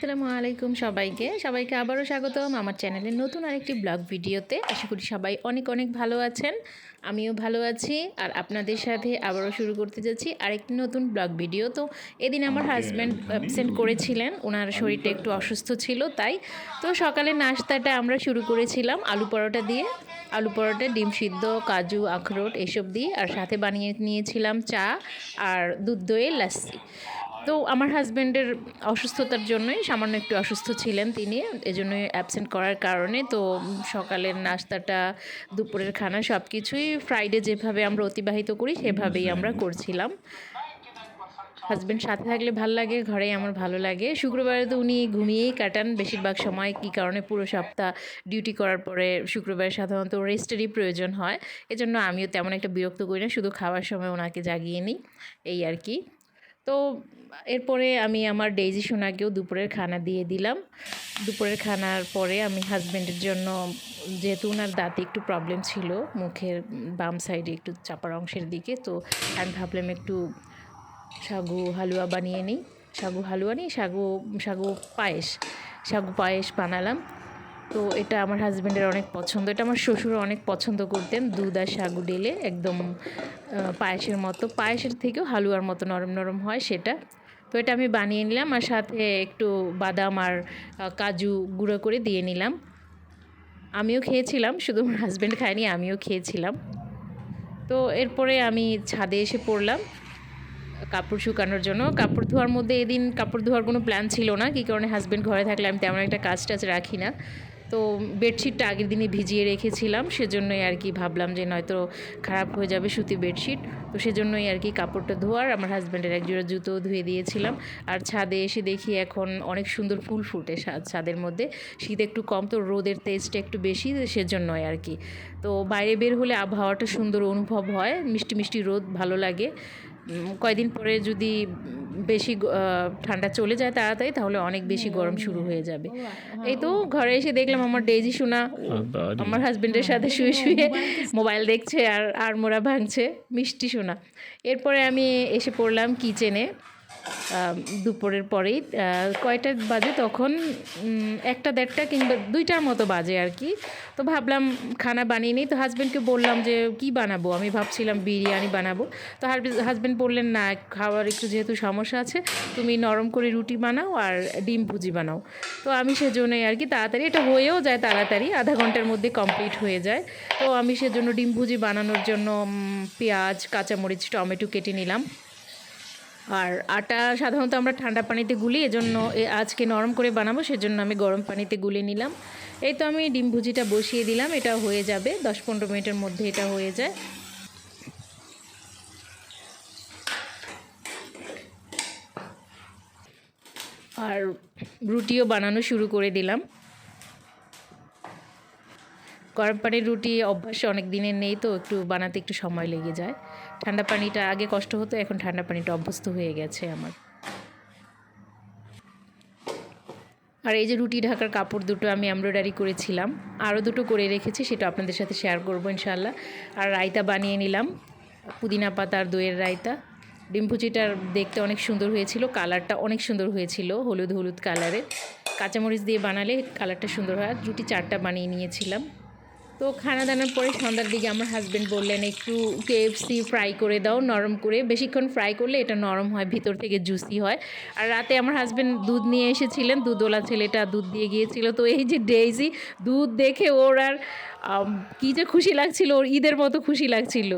আসসালামু আলাইকুম সবাইকে। সবাইকে আবারও স্বাগতম আমার চ্যানেলে নতুন আরেকটি ব্লগ ভিডিওতে। আশা করি সবাই অনেক অনেক ভালো আছেন আমিও ভালো আছি। আর আপনাদের সাথে আবারও শুরু করতে যাচ্ছি আরেকটি নতুন ব্লগ ভিডিও। তো এদিন আমার হাজব্যান্ড অ্যাবসেন্ট করেছিলেন ওনার শরীরটা একটু অসুস্থ ছিল তাই তো সকালে নাস্তাটা আমরা শুরু করেছিলাম আলু পরোটা দিয়ে। আলু পরোটা ডিম সিদ্ধ কাজু আখরোট এসব দিয়ে। আর সাথে বানিয়ে নিয়েছিলাম চা আর দুধ দই লাস্সি তো আমার হাজব্যান্ডের অসুস্থতার জন্যই সামান্য একটু অসুস্থ ছিলেন তিনি এজন্যই অ্যাবসেন্ট করার কারণে। তো সকালের নাস্তাটা দুপুরের খানা সব কিছুই ফ্রাইডে যেভাবে আমরা অতিবাহিত করি সেভাবেই আমরা করছিলাম। হাজব্যান্ড সাথে থাকলে ভালো লাগে ঘরেই আমার ভালো লাগে। শুক্রবারে তো উনি ঘুমিয়েই কাটান বেশিরভাগ সময় কী কারণে পুরো সপ্তাহ ডিউটি করার পরে শুক্রবারে সাধারণত রেস্টেরই প্রয়োজন হয়। এজন্য আমিও তেমন একটা বিরক্ত করি না শুধু খাওয়ার সময় ওনাকে জাগিয়ে নিই এই আর কি। তো এরপরে আমি আমার ডেইজি সোনাকেও দুপুরের খানা দিয়ে দিলাম। দুপুরের খানার পরে আমি হাজব্যান্ডের জন্য, যেহেতু ওনার দাঁতে একটু প্রবলেম ছিল, মুখের বাম সাইডে একটু চাপার অংশের দিকে, তো আমি ভাবলাম একটু সাগু হালুয়া বানিয়ে নিই। সাগু হালুয়া নিই, সাগু সাগু পায়েস সাগু পায়েস বানালাম। তো এটা আমার হাজব্যান্ডের অনেক পছন্দ। এটা আমার শ্বশুর অনেক পছন্দ করতেন, দুধ আর সাগু ডেলে একদম পায়েসের মতো। পায়েসের থেকেও হালুয়ার মতো নরম নরম হয় সেটা। তো এটা আমি বানিয়ে নিলাম আর সাথে একটু বাদাম আর কাজু গুঁড়ো করে দিয়ে নিলাম। আমিও খেয়েছিলাম, শুধু আমার হাজব্যান্ড খায়নি, আমিও খেয়েছিলাম। তো এরপরে আমি ছাদে এসে পড়লাম, কাপড় শুকানোর জন্য। কাপড় ধোয়ার মধ্যে এদিন কাপড় ধোয়ার কোনো প্ল্যান ছিল না, কী কারণে হাজব্যান্ড ঘরে থাকলে আমি তেমন একটা কাজ টাজ রাখি না। তো বেডশিটটা আগের দিনই ভিজিয়ে রেখেছিলাম, সেজন্যই আর কি ভাবলাম যে নয়তো খারাপ হয়ে যাবে সুতি বেডশিট। তো সেজন্যই আর কি কাপড়টা ধোয়ার, আমার হাজব্যান্ডের এক জোড়া জুতো ধুয়ে দিয়েছিলাম। আর ছাদে এসে দেখি এখন অনেক সুন্দর ফুল ফুটে ছাদের মধ্যে। শীত একটু কম, তো রোদের তেজটা একটু বেশি, সেজন্যই আর কি। তো বাইরে বের হলে আবহাওয়াটা সুন্দর অনুভব হয়, মিষ্টি মিষ্টি রোদ ভালো লাগে। কয়দিন পরে যদি বেশি ঠান্ডা চলে যায় তাড়াতাড়ি তাহলে অনেক বেশি গরম শুরু হয়ে যাবে। এই তো ঘরে এসে দেখলাম আমার ডেজি শোনা আমার হাজবেন্ডের সাথে শুয়ে শুয়ে মোবাইল দেখছে আর আর মোড়া ভাঙছে মিষ্টি শোনা এরপরে আমি এসে পড়লাম কিচেনে। দুপুরের পরেই কয়টা বাজে তখন একটা দেড়টা কিংবা দুইটার মতো বাজে আর কি। তো ভাবলাম খানা বানিয়ে নিই। তো হাজব্যান্ডকে বললাম যে, কি বানাবো? আমি ভাবছিলাম বিরিয়ানি বানাবো। তো হাজব্যান্ড বললেন, না, খাওয়ার একটু যেহেতু সমস্যা আছে, তুমি নরম করে রুটি বানাও আর ডিম ভুজি বানাও। তো আমি সেজন্যই আর কি তাড়াতাড়ি, এটা হয়েও যায় তাড়াতাড়ি, আধা ঘণ্টার মধ্যে কমপ্লিট হয়ে যায়। তো আমি সেজন্য ডিম ভুজি বানানোর জন্য পেঁয়াজ, কাঁচামরিচ, টমেটো কেটে নিলাম। আর আটা সাধারণত আমরা ঠান্ডা পানিতে গুলি, এজন্য আজকে নরম করে বানাবো, সেজন্য আমি গরম পানিতে গুলে নিলাম। এই তো আমি ডিম ভুজিটা বসিয়ে দিলাম, এটা হয়ে যাবে দশ পনেরো মিনিটের মধ্যে এটা হয়ে যায়। আর রুটিও বানানো শুরু করে দিলাম। গরম পানির রুটি অভ্যাসে অনেক দিনের নেই তো, একটু বানাতে একটু সময় লেগে যায়। ঠান্ডা পানিটা আগে কষ্ট হতো, এখন ঠান্ডা পানিটা অভ্যস্ত হয়ে গেছে আমার। আর এই যে রুটি ঢাকার কাপড় দুটো আমি এমব্রয়ডারি করেছিলাম, আরও দুটো করে রেখেছি, সেটা আপনাদের সাথে শেয়ার করব ইনশাল্লাহ আর রায়তা বানিয়ে নিলাম, পুদিনা পাতা আর দইয়ের রায়তা। ডিম ভুজিটার দেখতে অনেক সুন্দর হয়েছিল, কালারটা অনেক সুন্দর হয়েছিল, হলুদ হলুদ কালারের। কাঁচামরিচ দিয়ে বানালে কালারটা সুন্দর হয় রুটি চারটা বানিয়ে নিয়েছিলাম। তো খানা দানার পরে সন্ধ্যার দিকে আমার হাজব্যান্ড বললেন, একটু কেএফসি ফ্রাই করে দাও, নরম করে। বেশিক্ষণ ফ্রাই করলে এটা নরম হয়, ভিতর থেকে জুসি হয়। আর রাতে আমার হাজব্যান্ড দুধ নিয়ে এসেছিলেন, দুধওয়ালা ছেলেটা দুধ দিয়ে গিয়েছিল। তো এই যে ডেইজি দুধ দেখে ওর আর কী যে খুশি লাগছিল, ওর ঈদের মতো খুশি লাগছিল।